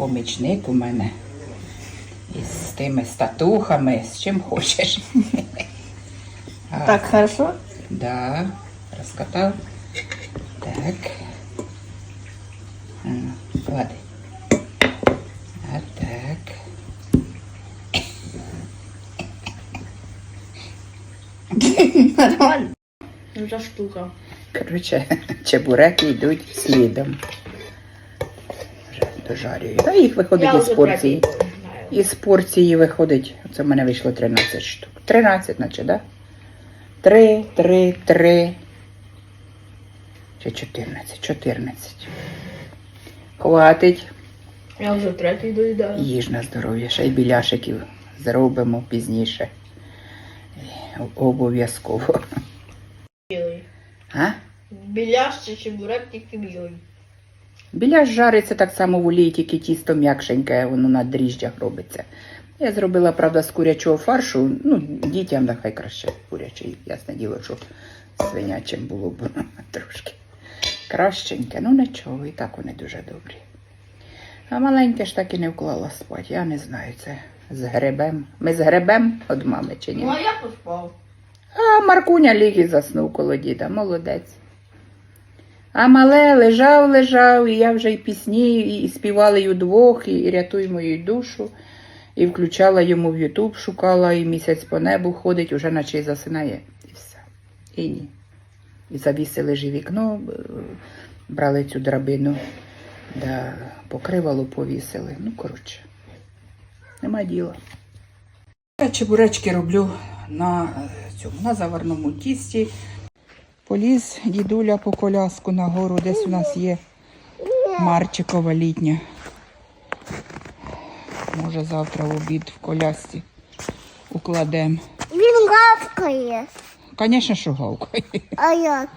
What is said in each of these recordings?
помічник у мене. Із тими статухами, з чим хочеш. Так, хорошо? Да, розкатав. Так. Клади. А так. Нормально. Ну, за штука. Коротше, чебуреки йдуть слідом. Дожарюю. Та їх виходить із порції. Із порції виходить. Це в мене вийшло 13 штук. 13, наче, так? Да? 3, 3, 3. Чи 14? 14. Хватить. Я вже третій доїдаю. Їж на здоров'я. Ще й біляшиків зробимо пізніше. Е, Обов'язково. Білий. А? Біляш чи чебурек тільки білий. Біляш жариться так само в олії, тільки тісто м'якшеньке, воно на дріжджах робиться. Я зробила, правда, з курячого фаршу. Ну, дітям нехай краще курячий. Ясне діло, що свинячим було б трошки кращеньке. Ну нічого, і так вони дуже добрі. А маленьке ж так і не вклала спати. Я не знаю, це з грибем. Ми з грибем від мами чи ні? Ну, а я поспав. А Маркуня ліг і заснув коло діда, молодець. А мале лежав, лежав, і я вже й пісні, і, співали й удвох, і, і рятуй мою душу. І включала йому в Ютуб, шукала, і місяць по небу ходить, уже наче й засинає. І все. І ні. І завісили ж вікно, брали цю драбину, да, покривало повісили. Ну, коротше, нема діла. Я чебуречки роблю на цьому на заварному тісті. Поліз дідуля по коляску на гору, десь у нас є Марчикова літня. Може завтра в обід в колясці укладемо. Він гавкає. Звісно, що гавкай. А як?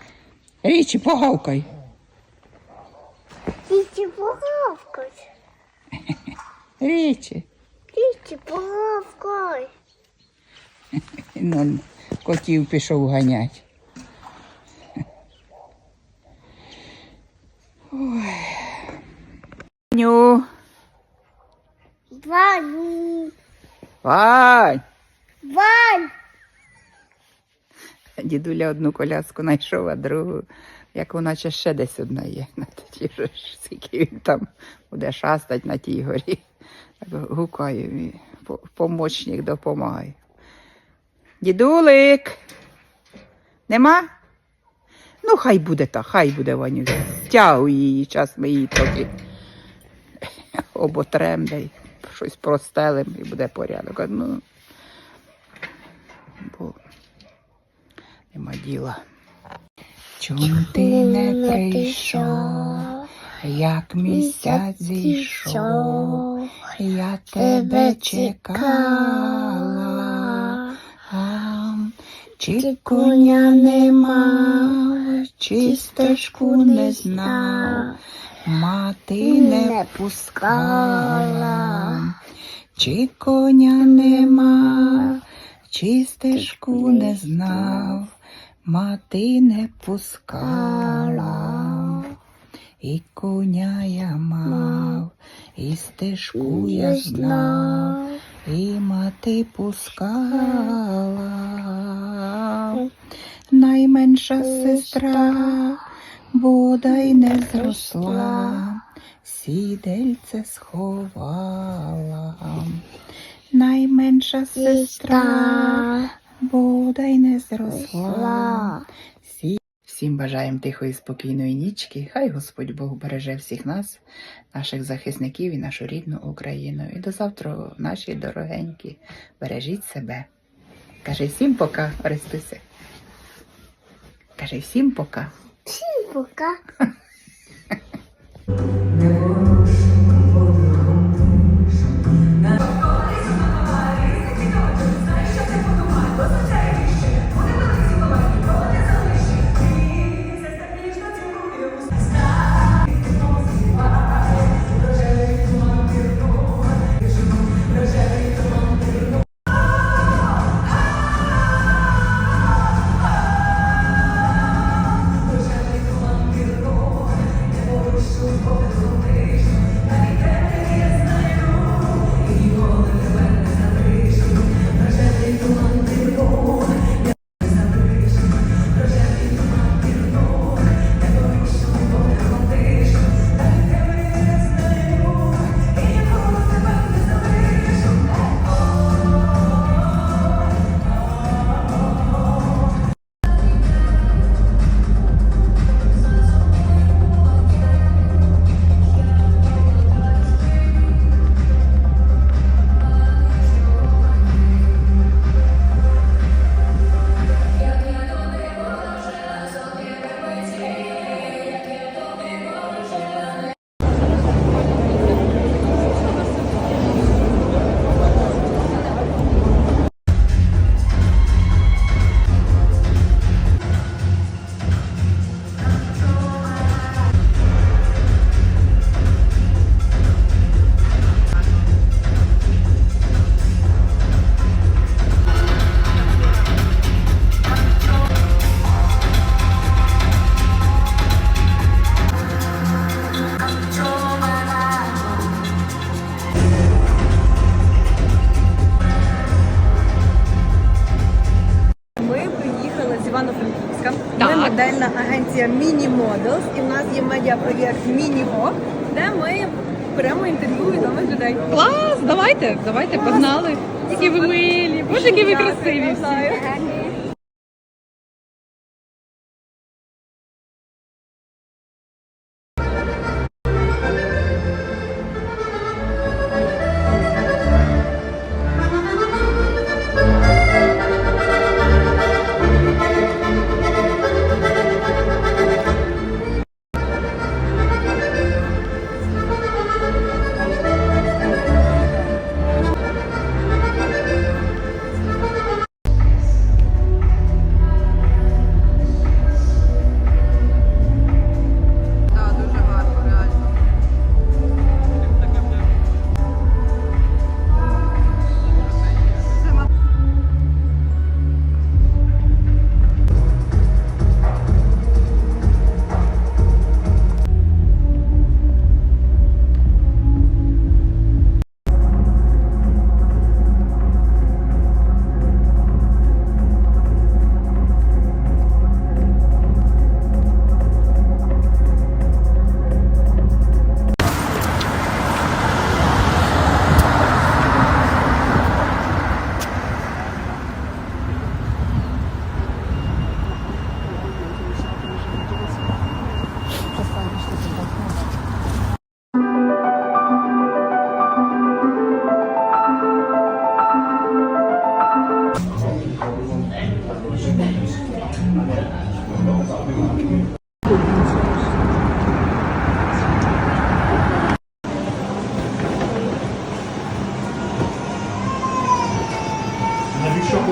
Річі, погавкай. Тіті погавкай. Річі. Тіті погавкай. Ну, котів пішов ганять. Ой. Ню. Вань. Вань. Вань. Дідуля одну коляску знайшов, а другу, як вона ще ще десь одна є. На тоді ж скільки він там буде шастать на тій горі. Гукаю, і по- допомагає. Дідулик. Нема? Ну, хай буде так, хай буде Ваню. Стягуй її, час ми її трохи оботрем, да щось простелим і буде порядок. Ну, бо нема діла. Чому ти не прийшов, як місяць зійшов, я тебе чекала, а, чи нема, чи стежку не знав, мати не пускала, чи коня нема, чи стежку не знав, мати не пускала. І коня я мав, і стежку я знав, і мати пускала. Найменша сестра бодай не зросла, сідельце сховала. Найменша сестра бодай не зросла. Всім бажаємо тихої спокійної нічки. Хай Господь Бог береже всіх нас, наших захисників і нашу рідну Україну. І до завтра, наші дорогенькі, бережіть себе. Каже всім пока, Орестуся. Каже всім пока. Пока. Івано-Франківська. Ми модельна агенція Міні Моделс і в нас є медіапроєкт Міні Вок, де ми беремо інтерв'ю відомих людей. Клас! Давайте, давайте, погнали! Які ви милі, боже, які ви красиві! всі!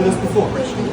this before.